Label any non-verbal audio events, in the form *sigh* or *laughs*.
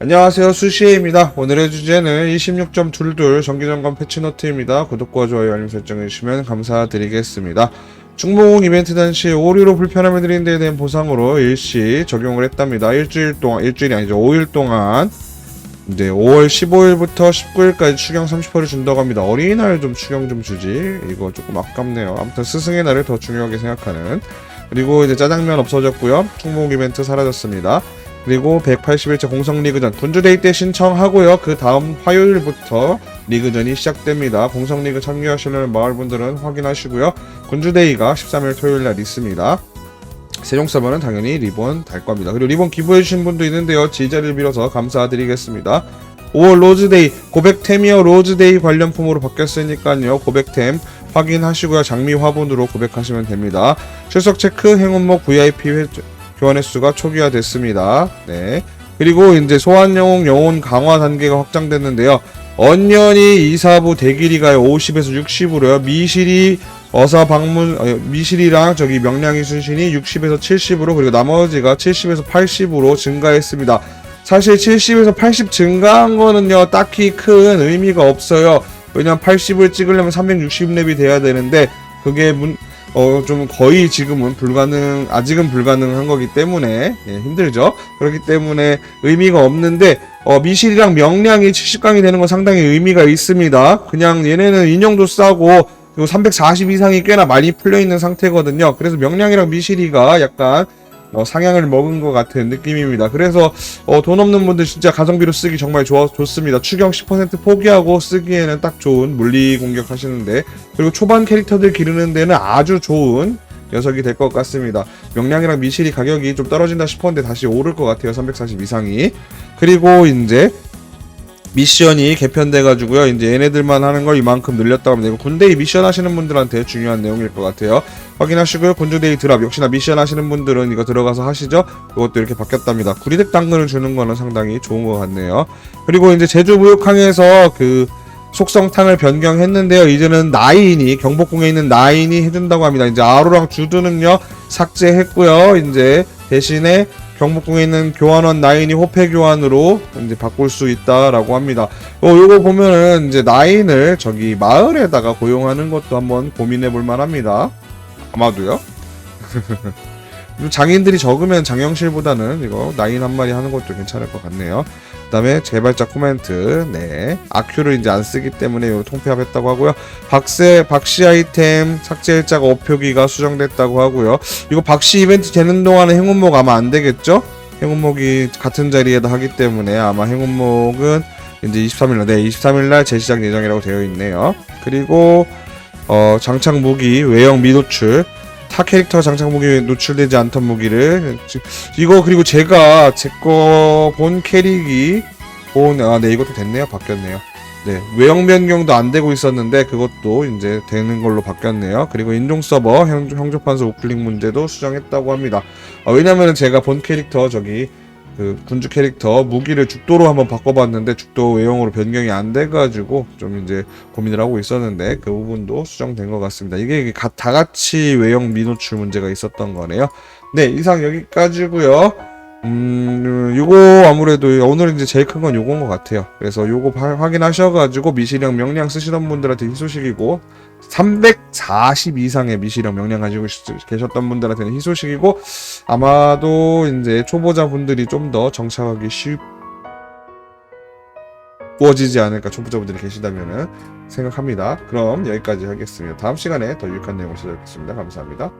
안녕하세요. 수시에입니다. 오늘의 주제는 26.22 정기점검 패치노트입니다. 구독과 좋아요 알림 설정 해주시면 감사드리겠습니다. 중봉 이벤트 당시 오류로 불편함을 드린 데에 대한 보상으로 일시 적용을 했답니다. 일주일 동안 일주일이 아니죠. 5일 동안. 이제 5월 15일부터 19일까지 추경 30%를 준다고 합니다. 어린이날 좀 추경 좀 주지. 이거 조금 아깝네요. 아무튼 스승의 날을 더 중요하게 생각하는. 그리고 이제 짜장면 없어졌고요. 충봉 이벤트 사라졌습니다 그리고 181차 공성리그전 군주데이 때 신청하고요. 그 다음 화요일부터 리그전이 시작됩니다. 공성리그 참여하시려는 마을분들은 확인하시고요. 군주데이가 13일 토요일 날 있습니다. 세종 서버는 당연히 리본 달 겁니다. 그리고 리본 기부해주신 분도 있는데요. 지자를 빌어서 감사드리겠습니다. 5월 로즈데이 고백템이요 로즈데이 관련품으로 바뀌었으니까요 고백템 확인하시고요 장미 화분으로 고백하시면 됩니다 출석 체크 행운목 VIP 회, 교환 횟수가 초기화됐습니다. 네. 그리고 이제 소환 영웅 영혼 강화 단계가 확장됐는데요. 언년이 이사부 대길이가 50에서 60으로요. 미실이 어사 방문 어, 미실이랑 저기 명량이 순신이 60에서 70으로 그리고 나머지가 70에서 80으로 증가했습니다. 사실 70에서 80 증가한 거는요 딱히 큰 의미가 없어요. 왜냐면 80을 찍으려면 360렙이 돼야 되는데 그게 문, 어, 좀 거의 지금은 불가능, 아직은 불가능한 거기 때문에, 예, 힘들죠? 그렇기 때문에 의미가 없는데, 어, 미실이랑 명량이 70강이 되는 건 상당히 의미가 있습니다. 그냥 얘네는 인형도 싸고, 그리고 340 이상이 꽤나 많이 풀려 있는 상태거든요. 그래서 명량이랑 미실이가 약간, 어, 상향을 먹은 것 같은 느낌입니다. 그래서 어, 돈 없는 분들 진짜 가성비로 쓰기 정말 좋아, 좋습니다. 추경 10% 포기하고 쓰기에는 딱 좋은 물리 공격 하시는데 그리고 초반 캐릭터들 기르는 데는 아주 좋은 녀석이 될 것 같습니다. 명량이랑 미실이 가격이 좀 떨어진다 싶었는데 다시 오를 것 같아요. 340 이상이. 그리고 이제 미션이 개편돼가지고요. 이제 얘네들만 하는 걸 이만큼 늘렸다고 합니다. 이거 군대이 미션 하시는 분들한테 중요한 내용일 것 같아요. 확인하시고요. 군주데이 드랍 역시나 미션 하시는 분들은 이거 들어가서 하시죠. 이것도 이렇게 바뀌었답니다. 구리덱 당근을 주는 거는 상당히 좋은 것 같네요. 그리고 이제 제주 무역항에서 그 속성탕을 변경했는데요. 이제는 나인이 경복궁에 있는 나인이 해준다고 합니다. 이제 아로랑 주드는요 삭제했고요. 이제 대신에 경복궁에 있는 교환원 나인이 호패 교환으로 이제 바꿀 수 있다라고 합니다. 어, 요거 보면은 이제 나인을 저기 마을에다가 고용하는 것도 한번 고민해 볼 만합니다. 아마도요. *laughs* 장인들이 적으면 장영실보다는 이거 나인 한 마리 하는 것도 괜찮을 것 같네요. 그 다음에 개발자 코멘트, 네 아큐를 이제 안 쓰기 때문에 요 통폐합했다고 하고요. 박세 박씨 아이템 삭제 일자가 업표기가 수정됐다고 하고요. 이거 박씨 이벤트 되는 동안은 행운목 아마 안 되겠죠? 행운목이 같은 자리에다 하기 때문에 아마 행운목은 이제 23일날, 네 23일날 재시작 예정이라고 되어 있네요. 그리고 어 장착 무기 외형 미노출 타 캐릭터 장착 무기 노출되지 않던 무기를 지- 이거 그리고 제가 제 거 본 캐릭이 본 아 네 이것도 됐네요. 바뀌었네요. 네 외형 변경도 안 되고 있었는데 그것도 이제 되는 걸로 바뀌었네요. 그리고 인종 서버 형, 형조판서 우클릭 문제도 수정했다고 합니다. 아, 왜냐면은 제가 본 캐릭터 저기 그 군주 캐릭터 무기를 죽도로 한번 바꿔봤는데 죽도 외형으로 변경이 안 돼가지고 좀 이제 고민을 하고 있었는데 그 부분도 수정된 것 같습니다. 이게 가- 다 같이 외형 미노출 문제가 있었던 거네요. 네 이상 여기까지고요. 음 요거 아무래도 오늘 이제 제일 큰 건 요건 것 같아요. 그래서 요거 바- 확인하셔가지고 미시령 명량 쓰시던 분들한테 희소식이고 340 이상의 미시령 명량 가지고 시- 계셨던 분들한테는 희소식이고 아마도 이제 초보자 분들이 좀 더 정착하기 쉬워지지 않을까 초보자분들이 계시다면은 생각합니다. 그럼 여기까지 하겠습니다. 다음 시간에 더 유익한 내용을 찾아뵙겠습니다. 감사합니다.